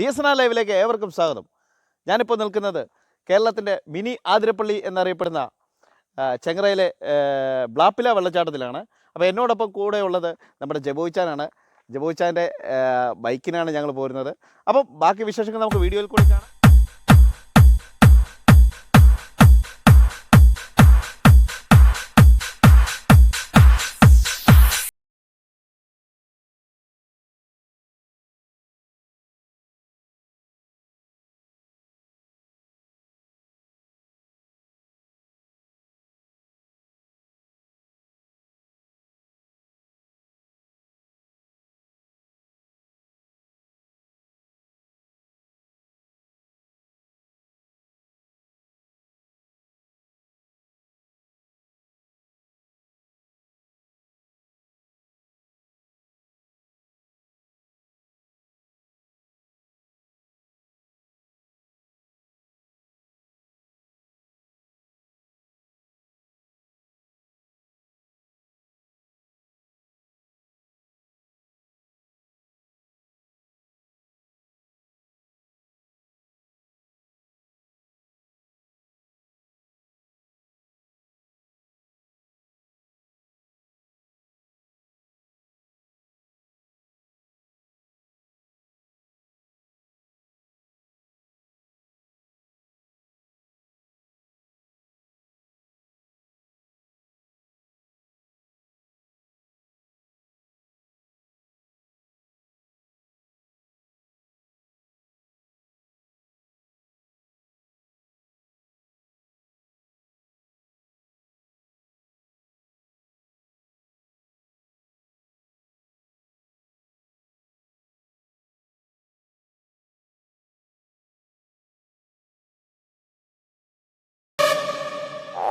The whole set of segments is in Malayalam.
ഡി എസ് എൻ ആർ ലൈവിലേക്ക് ഏവർക്കും സ്വാഗതം. ഞാനിപ്പോൾ നിൽക്കുന്നത് കേരളത്തിന്റെ മിനി ആതിരപ്പള്ളി എന്നറിയപ്പെടുന്ന ചെങ്ങറയിലെ ബ്ലാപ്പില വെള്ളച്ചാട്ടത്തിലാണ്. അപ്പോൾ എന്നോടൊപ്പം കൂടെ ഉള്ളത് നമ്മുടെ ജബോയിച്ചാനാണ്. ജബോയിച്ചാന്റെ ബൈക്കിനാണ് ഞങ്ങൾ പോരുന്നത്. അപ്പം ബാക്കി വിശേഷങ്ങൾ നമുക്ക് വീഡിയോയിൽ കൂടി കാണാം.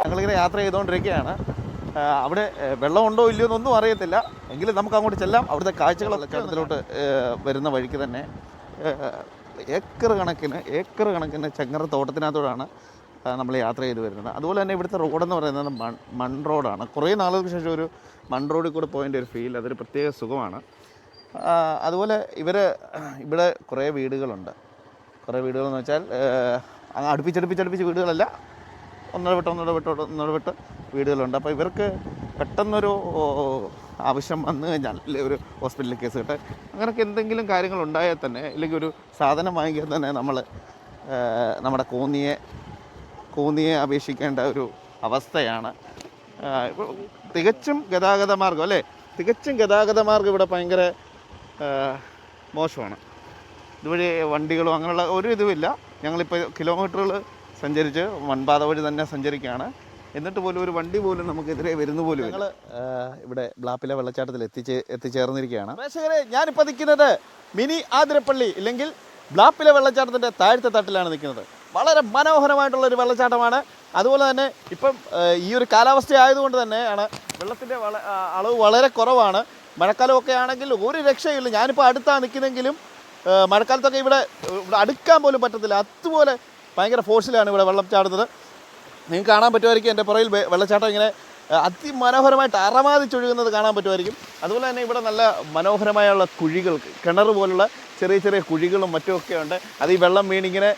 ഞങ്ങളിങ്ങനെ യാത്ര ചെയ്തുകൊണ്ടിരിക്കുകയാണ്. അവിടെ വെള്ളമുണ്ടോ ഇല്ലയോ എന്നൊന്നും അറിയത്തില്ല. എങ്കിലും നമുക്ക് അങ്ങോട്ട് ചെല്ലാം. അവിടുത്തെ കാഴ്ചകളൊക്കെ വെള്ളച്ചാട്ടത്തിലോട്ട് വരുന്ന വഴിക്ക് തന്നെ. ഏക്കർ കണക്കിന് ഏക്കർ കണക്കിന് ചെങ്ങറ തോട്ടത്തിനകത്തോടാണ് നമ്മൾ യാത്ര ചെയ്ത് വരുന്നത്. അതുപോലെ തന്നെ ഇവിടുത്തെ റോഡെന്ന് പറയുന്നത് മൺ മൺ റോഡാണ് കുറേ നാളുകൾക്ക് ശേഷം ഒരു മൺ റോഡിൽ കൂടെ പോയതിന്റെ ഒരു ഫീൽ അതൊരു പ്രത്യേക സുഖമാണ്. അതുപോലെ ഇവർ ഇവിടെ കുറേ വീടുകളുണ്ട്. കുറേ വീടുകളെന്ന് വെച്ചാൽ അടുപ്പിച്ചടുപ്പിച്ചടുപ്പിച്ച് വീടുകളല്ല ഒന്നര വിട്ട് ഒന്നര ഒന്നര വീടുകളുണ്ട്. അപ്പോൾ ഇവർക്ക് പെട്ടെന്നൊരു ആവശ്യം വന്നു കഴിഞ്ഞാൽ അല്ലെങ്കിൽ ഒരു ഹോസ്പിറ്റലിൽ കേസ് കിട്ടെ അങ്ങനെയൊക്കെ എന്തെങ്കിലും കാര്യങ്ങൾ ഉണ്ടായാൽ തന്നെ ഇല്ലെങ്കിൽ ഒരു സാധനം വാങ്ങിക്കാൻ തന്നെ നമ്മൾ നമ്മുടെ കോന്നിയെ കോന്നിയെ അപേക്ഷിക്കേണ്ട ഒരു അവസ്ഥയാണ്. തികച്ചും ഗതാഗത മാർഗം അല്ലേ? തികച്ചും ഗതാഗത മാർഗം ഇവിടെ ഭയങ്കര മോശമാണ്. ഇതുവഴി വണ്ടികളോ അങ്ങനെയുള്ള ഒരു ഇതുമില്ല. ഞങ്ങളിപ്പോൾ കിലോമീറ്ററുകൾ സഞ്ചരിച്ച് വൺപാത വഴി തന്നെ സഞ്ചരിക്കുകയാണ്. എന്നിട്ട് പോലും ഒരു വണ്ടി പോലും നമുക്കെതിരെ വരുന്ന പോലും ഞങ്ങൾ ഇവിടെ ബ്ലാപ്പിലെ വെള്ളച്ചാട്ടത്തിൽ എത്തിച്ച് എത്തിച്ചേർന്നിരിക്കുകയാണ്. പ്രേക്ഷകരെ ഞാനിപ്പോൾ നിൽക്കുന്നത് മിനി ആതിരപ്പള്ളി ഇല്ലെങ്കിൽ ബ്ലാപ്പിലെ വെള്ളച്ചാട്ടത്തിന്റെ താഴത്തെ തട്ടിലാണ് നിൽക്കുന്നത്. വളരെ മനോഹരമായിട്ടുള്ള ഒരു വെള്ളച്ചാട്ടമാണ്. അതുപോലെ തന്നെ ഇപ്പം ഈ ഒരു കാലാവസ്ഥ ആയതുകൊണ്ട് തന്നെയാണ് വെള്ളത്തിന്റെ വള അളവ് വളരെ കുറവാണ്. മഴക്കാലമൊക്കെ ആണെങ്കിൽ ഒരു രക്ഷയില്ല ഞാനിപ്പോൾ അടുത്താണ് നിൽക്കുന്നെങ്കിലും മഴക്കാലത്തൊക്കെ ഇവിടെ ഇവിടെ അടുക്കാൻ പോലും പറ്റത്തില്ല. അതുപോലെ ഭയങ്കര ഫോഴ്സിലാണ് ഇവിടെ വെള്ളം ചാടുന്നത്. നിങ്ങൾക്ക് കാണാൻ പറ്റുമായിരിക്കും എന്റെ പുറയിൽ വെള്ളച്ചാട്ടം ഇങ്ങനെ അതിമനോഹരമായിട്ട് അറമാതിച്ചൊഴുകുന്നത് കാണാൻ പറ്റുമായിരിക്കും. അതുപോലെ തന്നെ ഇവിടെ നല്ല മനോഹരമായുള്ള കുഴികൾ കിണർ പോലുള്ള ചെറിയ ചെറിയ കുഴികളും മറ്റുമൊക്കെ ഉണ്ട്. അത് ഈ വെള്ളം വീണിങ്ങനെ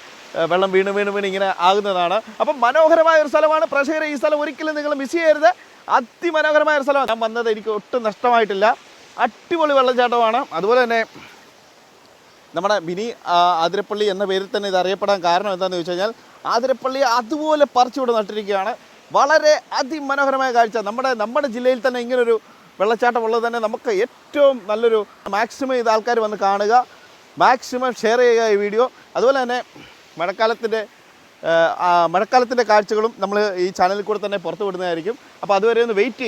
വെള്ളം വീണ് വീണ് വീണ് ഇങ്ങനെ ആകുന്നതാണ്. അപ്പം മനോഹരമായ ഒരു സ്ഥലമാണ്. പ്രേക്ഷകരെ ഈ സ്ഥലം ഒരിക്കലും നിങ്ങൾ മിസ് ചെയ്യരുത്. അതിമനോഹരമായ ഒരു സ്ഥലമാണ്. ഞാൻ വന്നത് എനിക്ക് ഒട്ടും നഷ്ടമായിട്ടില്ല. അടിപൊളി വെള്ളച്ചാട്ടമാണ്. അതുപോലെ തന്നെ നമ്മുടെ മിനി ആതിരപ്പള്ളി എന്ന പേരിൽ തന്നെ ഇത് അറിയപ്പെടാൻ കാരണം എന്താണെന്ന് ചോദിച്ചു കഴിഞ്ഞാൽ ആതിരപ്പള്ളി അതുപോലെ പറിച്ചുവിടെ നട്ടിരിക്കുകയാണ്. വളരെ അതിമനോഹരമായ കാഴ്ച. നമ്മുടെ നമ്മുടെ ജില്ലയിൽ തന്നെ ഇങ്ങനൊരു വെള്ളച്ചാട്ടം ഉള്ളത് തന്നെ നമുക്ക് ഏറ്റവും നല്ലൊരു മാക്സിമം ഇത് ആൾക്കാർ വന്ന് കാണുക. മാക്സിമം ഷെയർ ചെയ്യുക ഈ വീഡിയോ അതുപോലെ തന്നെ മഴക്കാലത്തിന്റെ മഴക്കാലത്തിന്റെ കാഴ്ചകളും നമ്മൾ ഈ ചാനലിൽ കൂടെ തന്നെ പുറത്തു വിടുന്നതായിരിക്കും അപ്പോൾ അതുവരെ ഒന്ന് വെയിറ്റ്